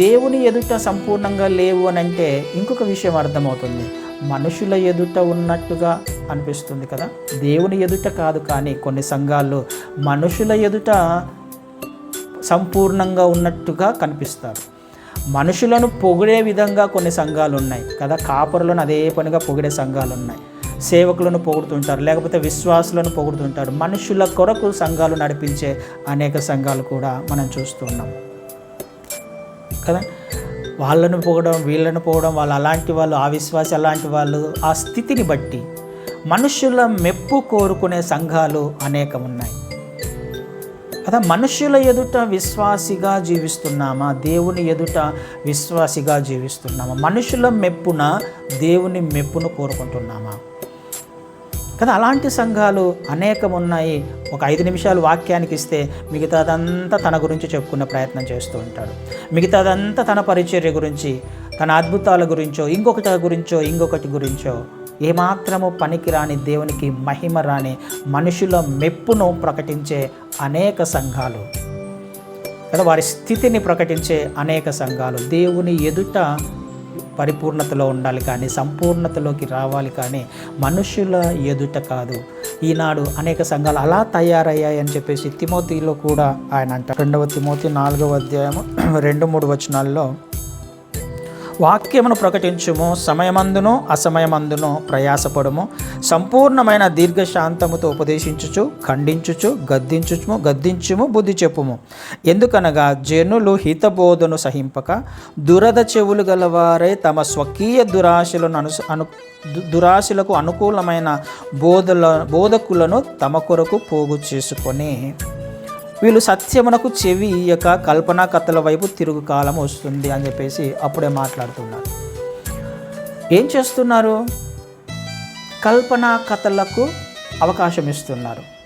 దేవుని ఎదుట సంపూర్ణంగా లేవు అని అంటే ఇంకొక విషయం అర్థమవుతుంది. మనుషుల ఎదుట ఉన్నట్టుగా అనిపిస్తుంది కదా? దేవుని ఎదుట కాదు కానీ కొన్ని సంఘాల్లో మనుషుల ఎదుట సంపూర్ణంగా ఉన్నట్టుగా కనిపిస్తారు. మనుషులను పొగిడే విధంగా కొన్ని సంఘాలు ఉన్నాయి కదా? కాపరులను అదే పనిగా పొగిడే సంఘాలు ఉన్నాయి. సేవకులను పొగుడుతుంటారు లేకపోతే విశ్వాసులను పొగుడుతుంటారు. మనుషుల కొరకు సంఘాలు నడిపించే అనేక సంఘాలు కూడా మనం చూస్తున్నాం కదా? వాళ్ళను పోవడం వీళ్ళను పోవడం వాళ్ళు అలాంటి వాళ్ళు ఆ అలాంటి వాళ్ళు ఆ స్థితిని బట్టి మనుషుల మెప్పు కోరుకునే సంఘాలు అనేకం ఉన్నాయి కదా? మనుషుల ఎదుట విశ్వాసిగా జీవిస్తున్నామా? దేవుని ఎదుట విశ్వాసిగా జీవిస్తున్నామా? మనుషుల మెప్పున దేవుని మెప్పును కోరుకుంటున్నామా? కదా అలాంటి సంఘాలు అనేకం ఉన్నాయి ఒక ఐదు నిమిషాలు వాక్యానికి ఇస్తే మిగతాదంతా తన గురించి చెప్పుకునే ప్రయత్నం చేస్తూ ఉంటాడు. మిగతాదంతా తన పరిచర్య గురించి తన అద్భుతాల గురించో ఇంకొకటి గురించో ఇంకొకటి గురించో ఏమాత్రము పనికిరాని దేవునికి మహిమ రాని మనుషుల మెప్పును ప్రకటించే అనేక సంఘాలు. కదా వారి స్థితిని ప్రకటించే అనేక సంఘాలు. దేవుని ఎదుట పరిపూర్ణతలో ఉండాలి కానీ సంపూర్ణతలోకి రావాలి కానీ మనుషుల ఎదుట కాదు. ఈనాడు అనేక సంఘాలు అలా తయారయ్యాయి అని చెప్పేసి తిమోతిలో కూడా ఆయన అంట రెండవ తిమోతి నాలుగవ అధ్యాయము రెండు మూడు వచనాల్లో వాక్యమును ప్రకటించుము సమయమందును అసమయమందును ప్రయాసపడము. సంపూర్ణమైన దీర్ఘశాంతముతో ఉపదేశించుచు ఖండించుచు గద్దించుము గద్దించుము బుద్ధి చెప్పుము. ఎందుకనగా జనులు హితబోధను సహింపక దురద చెవులు గలవారే తమ స్వకీయ దురాశలను అను అను దు- దురాశలకు అనుకూలమైన బోధల బోధకులను తమ కొరకు పోగు చేసుకొని వీళ్ళు సత్యమునకు చెవి ఇయ్యక కల్పనా కథల వైపు తిరుగు కాలం వస్తుంది అని చెప్పేసి అప్పుడే మాట్లాడుతున్నారు. ఏం చేస్తున్నారు? కల్పనా కథలకు అవకాశం ఇస్తున్నారు.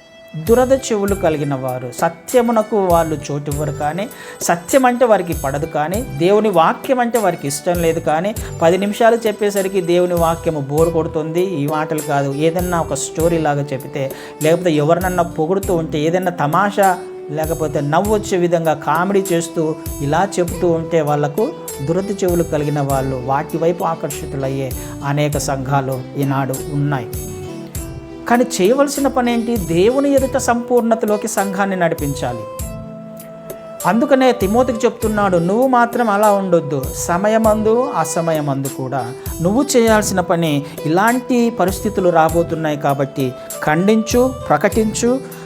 దురద చెవులు కలిగిన వారు సత్యమునకు వాళ్ళు చోటివ్వరు కానీ సత్యం అంటే వారికి పడదు కానీ దేవుని వాక్యం అంటే వారికి ఇష్టం లేదు కానీ పది నిమిషాలు చెప్పేసరికి దేవుని వాక్యము బోరు కొడుతుంది. ఈ మాటలు కాదు. ఏదన్నా ఒక స్టోరీ లాగా చెప్తే లేకపోతే ఎవరినన్నా పొగుడుతూ ఉంటే ఏదన్నా తమాషా లేకపోతే నవ్వు వచ్చే విధంగా కామెడీ చేస్తూ ఇలా చెప్తూ ఉంటే వాళ్ళకు దురద చెవులు కలిగిన వాళ్ళు వాటి వైపు ఆకర్షితులయ్యే అనేక సంఘాలు ఈనాడు ఉన్నాయి. కానీ చేయవలసిన పని ఏంటి దేవుని ఎదుట సంపూర్ణతలోకి సంఘాన్ని నడిపించాలి. అందుకనే తిమోతికి చెప్తున్నాడు నువ్వు మాత్రం అలా ఉండొద్దు. సమయమందు అసమయమందు కూడా. నువ్వు చేయాల్సిన పని ఇలాంటి పరిస్థితులు రాబోతున్నాయి కాబట్టి ఖండించు ప్రకటించు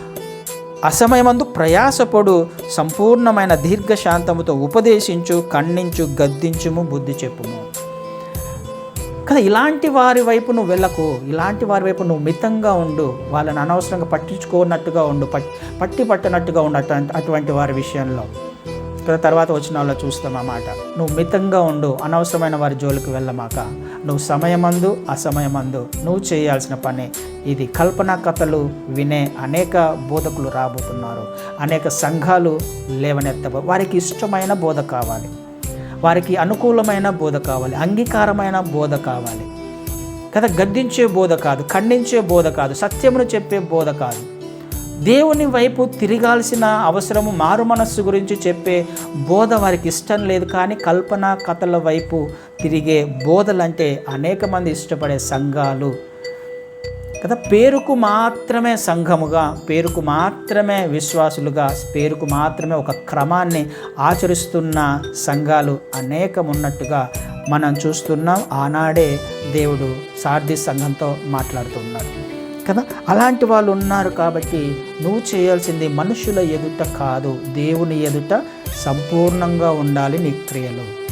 అసమయమందు ప్రయాసపడు సంపూర్ణమైన దీర్ఘశాంతముతో ఉపదేశించు ఖండించు గద్దించుము బుద్ధి చెప్పుము. కదా ఇలాంటి వారి వైపు నువ్వు వెళ్ళకు. ఇలాంటి వారి వైపు నువ్వు మితంగా ఉండు. వాళ్ళని అనవసరంగా పట్టించుకోనట్టుగా ఉండు. పట్ పట్టి పట్టనట్టుగా ఉండు అటువంటి అటువంటి వారి విషయంలో. తర్వాత వచ్చిన వాళ్ళు చూస్తాం ఆ మాట. నువ్వు మితంగా ఉండు. అనవసరమైన వారి జోలికి వెళ్ళమాక. నువ్వు సమయమందు అసమయమందు నువ్వు చేయాల్సిన పని. ఇది కల్పన కథలు వినే అనేక బోధకులు రాబోతున్నారు. అనేక సంఘాలు లేవనెత్తబో వారికి ఇష్టమైన బోధ కావాలి. వారికి అనుకూలమైన బోధ కావాలి. అంగీకారమైన బోధ కావాలి. కదా గద్దించే బోధ కాదు ఖండించే బోధ కాదు సత్యమును చెప్పే బోధ కాదు. దేవుని వైపు తిరగాల్సిన అవసరము మారు మనస్సు గురించి చెప్పే బోధ వారికి ఇష్టం లేదు కానీ కల్పన కథల వైపు తిరిగే బోధలంటే అనేక మంది ఇష్టపడే సంఘాలు. కదా పేరుకు మాత్రమే సంఘముగా పేరుకు మాత్రమే విశ్వాసులుగా పేరుకు మాత్రమే ఒక క్రమాన్ని ఆచరిస్తున్న సంఘాలు అనేకం ఉన్నట్టుగా మనం చూస్తున్నాం. ఆనాడే దేవుడు సార్థి సంఘంతో మాట్లాడుతున్నాడు కదా? అలాంటి వాళ్ళు ఉన్నారు కాబట్టి నువ్వు చేయాల్సింది మనుషుల ఎదుట కాదు దేవుని ఎదుట సంపూర్ణంగా ఉండాలి నీ క్రియలు.